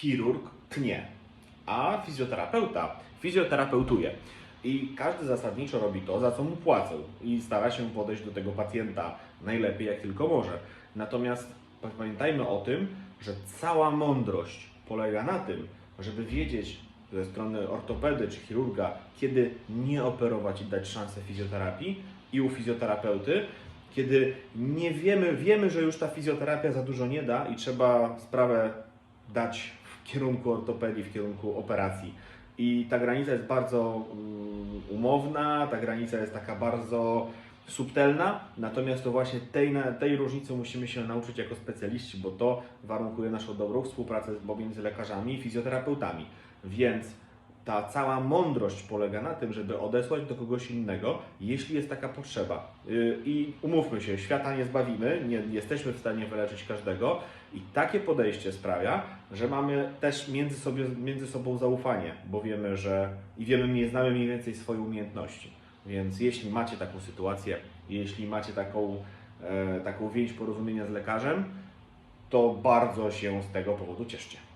chirurg tnie, a fizjoterapeuta fizjoterapeutuje. I każdy zasadniczo robi to, za co mu płacą i stara się podejść do tego pacjenta najlepiej jak tylko może. Natomiast pamiętajmy o tym, że cała mądrość polega na tym, żeby wiedzieć ze strony ortopedy czy chirurga, kiedy nie operować i dać szansę fizjoterapii i u fizjoterapeuty, kiedy nie wiemy, wiemy, że już ta fizjoterapia za dużo nie da i trzeba sprawę dać kierunku ortopedii, w kierunku operacji. I ta granica jest bardzo mm, umowna, ta granica jest taka bardzo subtelna, natomiast to właśnie tej, tej różnicy musimy się nauczyć jako specjaliści, bo to warunkuje naszą dobrą współpracę pomiędzy lekarzami i fizjoterapeutami. Więc ta cała mądrość polega na tym, żeby odesłać do kogoś innego, jeśli jest taka potrzeba. Yy, I umówmy się, świata nie zbawimy, nie jesteśmy w stanie wyleczyć każdego i takie podejście sprawia, że mamy też między, sobie, między sobą zaufanie, bo wiemy, że i wiemy, nie znamy mniej więcej swoje umiejętności. Więc jeśli macie taką sytuację, jeśli macie taką, e, taką więź porozumienia z lekarzem, to bardzo się z tego powodu cieszcie.